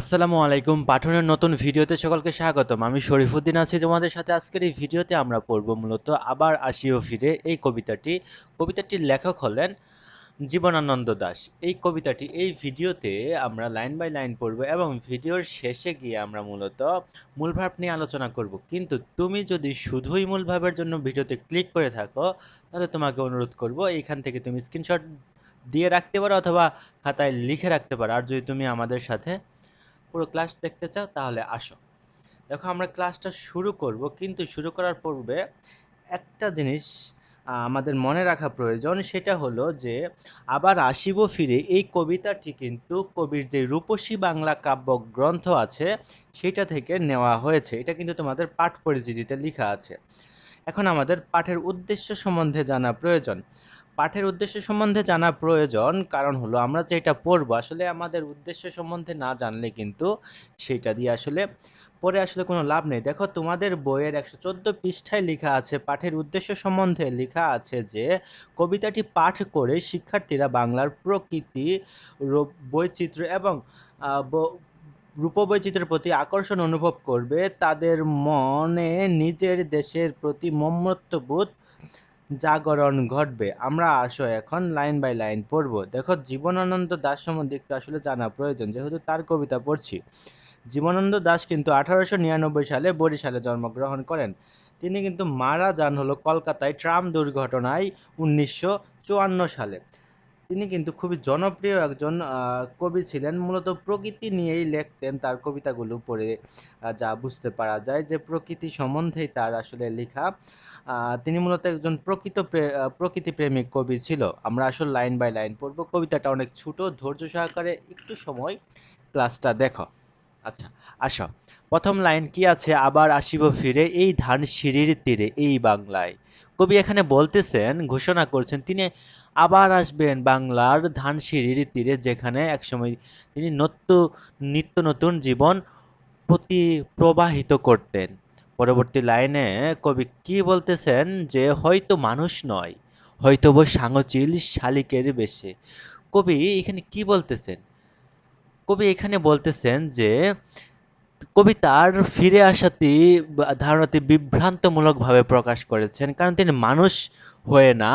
আসসালামু আলাইকুম। পাঠনের নতুন ভিডিওতে সকলকে স্বাগতম। আমি শরীফুদ্দিন আছি। তোমাদের সাথে আজকের এই ভিডিওতে আমরা পড়ব মূলত আবার আসিও ফিরে এই কবিতাটি। কবিতাটির লেখক হলেন জীবনানন্দ দাশ এই কবিতাটি, এই ভিডিওতে আমরা লাইন বাই লাইন পড়ব এবং ভিডিওর শেষে গিয়ে আমরা মূলত মূল ভাব নিয়ে আলোচনা করব। কিন্তু তুমি যদি শুধুই মূল ভাবের জন্য ভিডিওতে ক্লিক করে থাকো, তাহলে তোমাকে অনুরোধ করব, এইখান থেকে তুমি স্ক্রিনশট দিয়ে রাখতে পারো অথবা খাতায় লিখে রাখতে পারো। আর যদি তুমি আমাদের সাথে পুরো ক্লাস দেখতে চাও তাহলে আসো। দেখো আমরা ক্লাসটা শুরু করব, কিন্তু শুরু করার পূর্বে একটা জিনিস আমাদের মনে রাখা প্রয়োজন, সেটা হলো যে আবার আসিব ফিরে এই কবিতাটি কিন্তু কবির যে রূপসী বাংলা কাব্য গ্রন্থ আছে, সেটা থেকে নেওয়া হয়েছে। এটা কিন্তু তোমাদের পাঠ পরিচিতিতে লেখা আছে। এখন আমাদের পাঠের উদ্দেশ্য সম্বন্ধে জানা প্রয়োজন। পাঠের উদ্দেশ্য সম্বন্ধে জানা প্রয়োজন। কারণ হলো, আমরা যেটা পড়ব, আসলে আমাদের উদ্দেশ্য সম্বন্ধে না জানলে কিন্তু সেটা দিয়ে আসলে পড়ে আসলে কোনো লাভ নেই। দেখো, তোমাদের বইয়ের একশো চোদ্দ পৃষ্ঠায় লেখা আছে, পাঠের উদ্দেশ্য সম্বন্ধে লেখা আছে যে, কবিতাটি পাঠ করে শিক্ষার্থীরা বাংলার প্রকৃতি বৈচিত্র্য এবং রূপবৈচিত্র্যের প্রতি আকর্ষণ অনুভব করবে। তাদের মনে নিজের দেশের প্রতি মমত্ববোধ জাগরণ ঘটবে। আমরা আসো এখন লাইন বাই লাইন পড়ব। দেখো, জীবনানন্দ দাস সম্বন্ধে একটু আসলে জানা প্রয়োজন, যেহেতু তার কবিতা পড়ছি। জীবনানন্দ দাস কিন্তু আঠারোশো নিরানব্বই সালে বরিশালে জন্মগ্রহণ করেন। তিনি কিন্তু মারা যান হলো কলকাতায় ট্রাম দুর্ঘটনায় উনিশশো চুয়ান্ন সালে। তিনি কিন্তু খুবই জনপ্রিয় একজন কবি ছিলেন। মূলত প্রকৃতি নিয়েই লিখতেন তার কবিতাগুলো পড়ে যা বুঝতে পারা যায় যে প্রকৃতি সম্বন্ধেই তার আসলে লেখা। তিনি মূলত একজন প্রকৃত প্রে- প্রকৃতি প্রেমিক কবি ছিল। আমরা আসলে লাইন বাই লাইন পড়ব। কবিতাটা অনেক ছোট, ধৈর্য সহকারে একটু সময় ক্লাসটা দেখো। আচ্ছা আসো। প্রথম লাইন কি আছে? আবার আসিব ফিরে এই ধান সিঁড়ির তীরে, এই বাংলায়। কবি এখানে বলতেছেন, ঘোষণা করছেন, তিনি আবার আসবেন বাংলার ধানসিঁড়ির তীরে, যেখানে একসময় তিনি নত্য, নিত্য নতুন জীবন প্রতি প্রবাহিত করতেন। পরবর্তী লাইনে কবি কি বলতেছেন যে, হয়তো মানুষ নয় হয়তো বো সাঙচিল শালিকের বেশে। কবি এখানে কি বলতেছেন? কবি এখানে বলতেছেন যে, কবি তার ফিরে আসাটি বা ধারণাটি বিভ্রান্তমূলকভাবে প্রকাশ করেছেন, কারণ তিনি মানুষ হয়ে না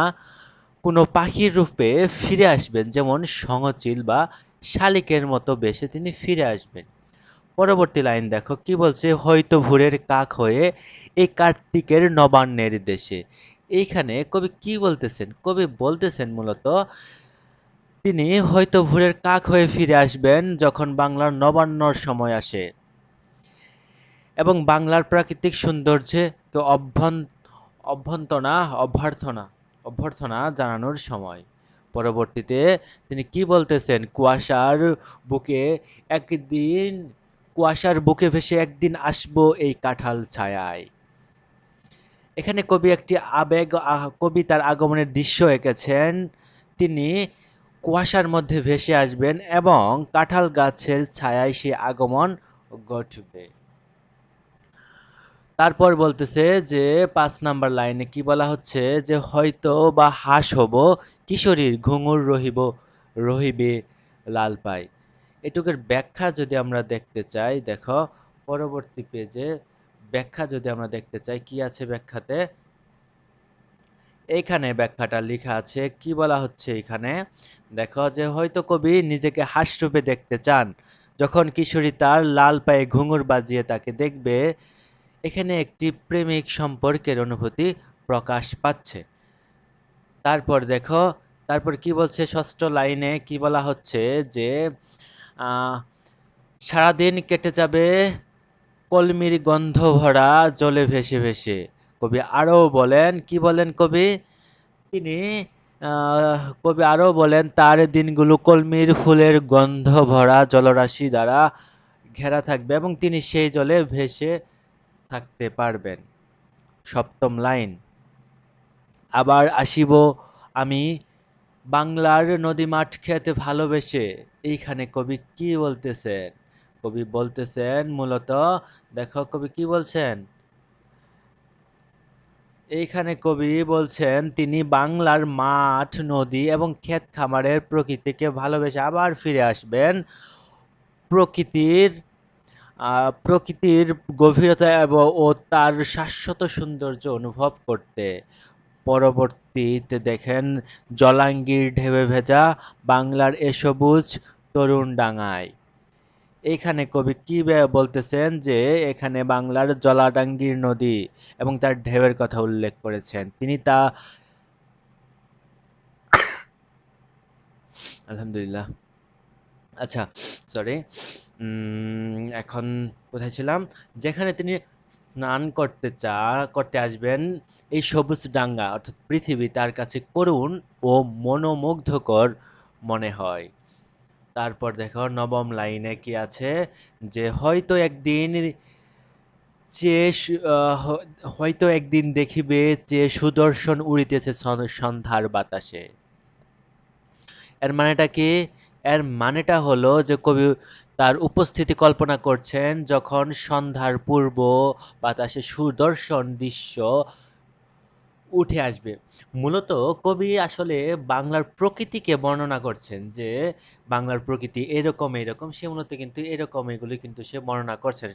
কোনো পাখির রূপে ফিরে আসবেন, যেমন সঙচিল বা শালিকের মতো বেশে তিনি ফিরে আসবেন। পরবর্তী লাইন দেখো, কি বলছে? হয়তো ভোরের কাক হয়ে এই কার্তিকের নবান্নের দেশে। এইখানে কবি কি বলতেছেন? কবি বলতেছেন মূলত, তিনি হয়তো ভোরের কাক হয়ে ফিরে আসবেন যখন বাংলার নবান্নর সময় আসে। এবং বাংলার প্রাকৃতিক সৌন্দর্যে অভ্যন- অভ্যন্তনা, অভ্যর্থনা অভ্যর্থনা জানানোর সময়। পরবর্তীতে তিনি কি বলতেছেন? কুয়াশার বুকে একদিন, কুয়াশার বুকে ভেসে একদিন আসব এই কাঁঠাল ছায়ায়। এখানে কবি একটি আবেগ কবি তার আগমনের দৃশ্য এঁকেছেন। তিনি কুয়াশার মধ্যে ভেসে আসবেন এবং কাঁঠাল গাছের ছায়ায় সে আগমন ঘটবে। তারপর বলতেছে যে, পাঁচ নাম্বার লাইনে কি বলা হচ্ছে যে, হয়তো বা হাস হব, কিশোরীর ঘুঙুর রহিব, রহিবে লাল পাই। এটুকুর ব্যাখ্যা যদি আমরা দেখতে চাই, দেখো, পরবর্তী পেজে ব্যাখ্যা যদি আমরা দেখতে চাই, কি আছে ব্যাখ্যাতে? এইখানে ব্যাখ্যাটা লেখা আছে, কি বলা হচ্ছে এখানে? দেখো যে, হয়তো কবি নিজেকে হাসরূপে দেখতে চান। যখন কিশোরী তার লাল পায়ে ঘুঙুর বাজিয়ে তাকে দেখবে এখানে একটি প্রেমিক সম্পর্কের অনুভূতি প্রকাশ পাচ্ছে। তারপর দেখো, তারপর কি বলছে ষষ্ঠ লাইনে? কি বলা হচ্ছে যে সারাদিন কেটে যাবে কলমির গন্ধ ভরা, জলে ভেসে ভেসে। কবি আরও বলেন, কি বলেন কবি? তিনি কবি আরও বলেন, তার দিনগুলো কলমির ফুলের গন্ধ ভরা জলরাশি দ্বারা ঘেরা থাকবে এবং তিনি সেই জলে ভেসে থাকতে পারবেন। সপ্তম লাইন। আবার আসিব আমি বাংলার নদী মাঠ খেতে ভালোবেসে। এইখানে কবি কি বলতেছেন? কবি বলতেছেন মূলত, দেখো কবি কি বলছেন? এইখানে কবি বলছেন, তিনি বাংলার মাঠ, নদী এবং ক্ষেত খামারের প্রকৃতিকে ভালোবেসে আবার ফিরে আসবেন। প্রকৃতির প্রকৃতির গভীরতা এবং ও তার শাশ্বত সৌন্দর্য অনুভব করতে। পরবর্তীতে দেখেন জলাঙ্গির ঢেউয়ে ভেজা বাংলার এ সবুজ তরুণ ডাঙায়। এখানে কবি কি বলতেছেন যে, এখানে বাংলার জলাডাঙ্গির নদী এবং তার ঢেউয়ের কথা উল্লেখ করেছেন। তিনি তা আলহামদুলিল্লাহ। আচ্ছা সরি এখন কোথায় ছিলাম? যেখানে তিনি স্নান করতে চা করতে আসবেন এই সবুজ ডাঙ্গা অর্থাৎ পৃথিবী তার কাছে করুণ ও মনোমুগ্ধকর মনে হয়। তারপর দেখো নবম লাইনে কি আছে? যে হয়তো একদিন যে সু- আহ, হ- হয়তো একদিন দেখিবে যে সুদর্শন উড়িতেছে সন- সন্ধ্যার বাতাসে। এর মানেটা কি? এর মানেটা হলো যে কবি তার উপস্থিতি কল্পনা করছেন যখন সন্ধ্যার পূর্ব বাতাসে সুদর্শন দৃশ্য উঠে আসবে। মূলত কবি আসলে বাংলার প্রকৃতিকে বর্ণনা করছেন যে বাংলার প্রকৃতি এরকম এরকম, সে মূলত কিন্তু এরকম এগুলি কিন্তু সে বর্ণনা করছেন।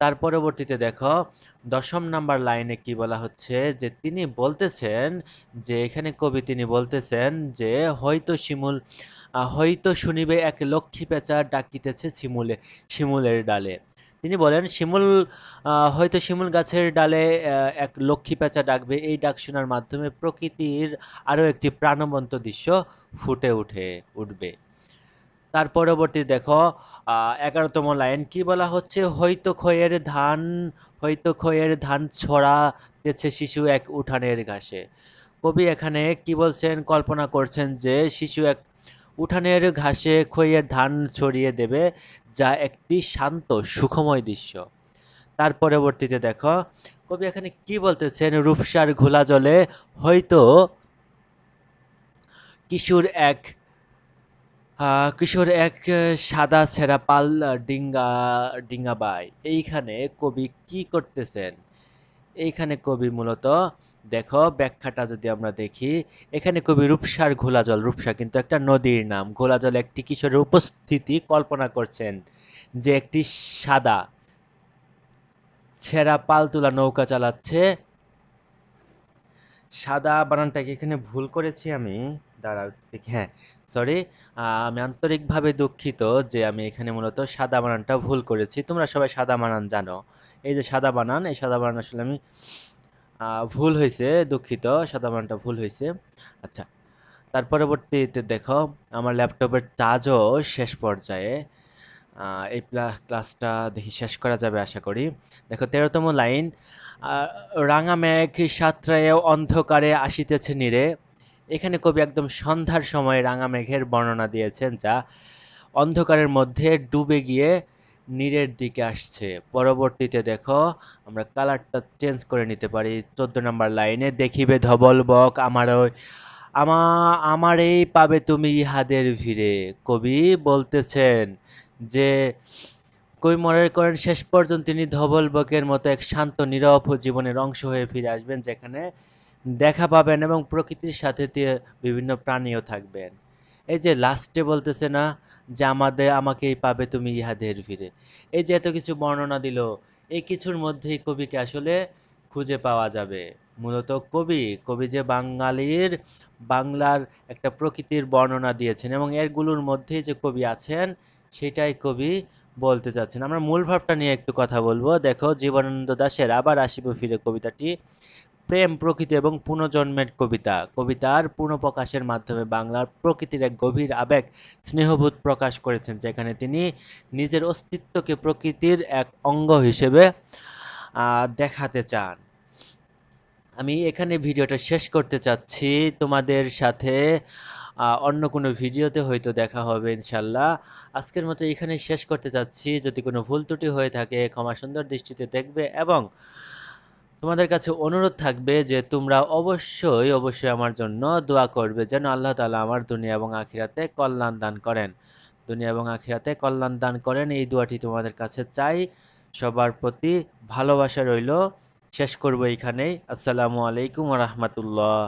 তার পরবর্তীতে দেখো, দশম নাম্বার লাইনে কি বলা হচ্ছে? যে তিনি বলতেছেন যে, এখানে কবি তিনি বলতেছেন যে, হয়তো শিমুল হয়তো শুনিবে এক লক্ষ্মী পেঁচা ডাকিতেছে শিমুলে, শিমুলের ডালে। তিনি বলেন, শিমুল হয়তো শিমুল গাছের ডালে এক লক্ষ্মী পেঁচা ডাকবে। এই ডাক শোনার মাধ্যমে প্রকৃতির আরও একটি প্রাণবন্ত দৃশ্য ফুটে উঠে, উঠবে। তার পরবর্তী দেখো এগারোতম লাইন, কি বলা হচ্ছে? হয়তো খয়ের ধান, হয়তো খয়ের ধান ছড়া ছড়াতেছে শিশু এক উঠানের ঘাসে। কবি এখানে কি বলছেন? কল্পনা করছেন যে শিশু এক উঠানের ঘাসে খইয়ের ধান ছড়িয়ে দেবে, যা একটি শান্ত, সুখময় দৃশ্য। তার পরবর্তীতে দেখো, কবি এখানে কি বলতেছেন? রূপসার ঘোলা জলে হয়তো কিশোর এক কিশোর এক সাদা ছেঁড়া পাল ডিঙ্গা ডিঙ্গাবাই এইখানে কবি কি করতেছেন? এইখানে কবি মূলত, দেখো, ব্যাখ্যাটা যদি আমরা দেখি, এখানে কবি রূপসার ঘোলাজল, রূপসা কিন্তু একটা নদীর নাম। ঘোলাজল একটি কিশোরের উপস্থিতি কল্পনা করছেন যে একটি সাদা ছেঁড়া পাল তোলা নৌকা চালাচ্ছে। সাদা বানানটাকে এখানে ভুল করেছি আমি। দাঁড়াও হ্যাঁ সরি আমি আন্তরিকভাবে দুঃখিত যে আমি এখানে মূলত সাদা বানানটা ভুল করেছি। তোমরা সবাই সাদা বানান জানো। এই যে সাদা বানান, এই সাদা বানান আসলে আমি ভুল হয়েছে, দুঃখিত, সাদা বানানটা ভুল হয়েছে। আচ্ছা তার পরবর্তীতে দেখো, আমার ল্যাপটপের চার্জও শেষ পর্যায়ে। এই ক্লাসটা দেখি শেষ করা যাবে আশা করি। দেখো, তেরোতম লাইন রাঙা মেঘ সাঁতরায়ে অন্ধকারে আসিতেছে নীরে। এখানে কবি একদম সন্ধ্যার সময় রাঙা মেঘের বর্ণনা দিয়েছেন যা অন্ধকারের মধ্যে ডুবে গিয়ে নীরের দিকে আসছে। পরবর্তীতে দেখো, আমরা কালারটা চেঞ্জ করে নিতে পারি। চোদ্দ নম্বর লাইনে, দেখিবে ধবল বক আমার ওই, আমা আমার এই পাবে তুমি ইহাদের ভিড়ে। কবি বলতেছেন যে, কবি মনে করেন শেষ পর্যন্ত তিনি ধবল বকের মতো এক শান্ত, নীরব জীবনের অংশ হয়ে ফিরে আসবেন যেখানে দেখা পাবেন এবং প্রকৃতির সাথে দিয়ে বিভিন্ন প্রাণীও থাকবেন। এই যে লাস্টে বলতেছে না যে আমাদের আমাকেই পাবে তুমি ইহাদের ভিড়ে এই যে এত কিছু বর্ণনা দিল, এই কিছুর মধ্যেই কবিকে আসলে খুঁজে পাওয়া যাবে। মূলত কবি কবি যে বাঙালির, বাংলার একটা প্রকৃতির বর্ণনা দিয়েছেন এবং এরগুলোর মধ্যেই যে কবি আছেন, সেটাই কবি বলতে চাচ্ছেন আমরা মূল ভাবটা নিয়ে একটু কথা বলব। দেখো, জীবনানন্দ দাশের আবার আসিব ফিরে কবিতাটি। প্রেম, প্রকৃতি এবং পুনর্জন্মের কবিতা। কবিতার পুনঃপ্রকাশের মাধ্যমে বাংলার প্রকৃতির এক গভীর আবেগ, স্নেহবোধ প্রকাশ করেছেন, যেখানে তিনি নিজের অস্তিত্বকে প্রকৃতির এক অঙ্গ হিসেবে দেখাতে চান। আমি এখানে ভিডিওটা শেষ করতে চাচ্ছি। তোমাদের সাথে অন্য কোনো ভিডিওতে হয়তো দেখা হবে ইনশাল্লাহ আজকের মতো এখানে শেষ করতে চাচ্ছি। যদি কোনো ভুল ত্রুটি হয়ে থাকে, ক্ষমা সুন্দর দৃষ্টিতে দেখবে এবং তোমাদের কাছে অনুরোধ থাকবে যে তোমরা অবশ্যই অবশ্যই আমার জন্য দোয়া করবে যেন আল্লাহ তালা আমার দুনিয়া এবং আখিরাতে কল্যাণ দান করেন। দুনিয়া এবং আখিরাতে কল্যাণ দান করেন, এই দোয়াটি তোমাদের কাছে চাই। সবার প্রতি ভালোবাসা রইল। শেষ করব এখানেই আসসালামু আলাইকুম রহমতুল্লাহ।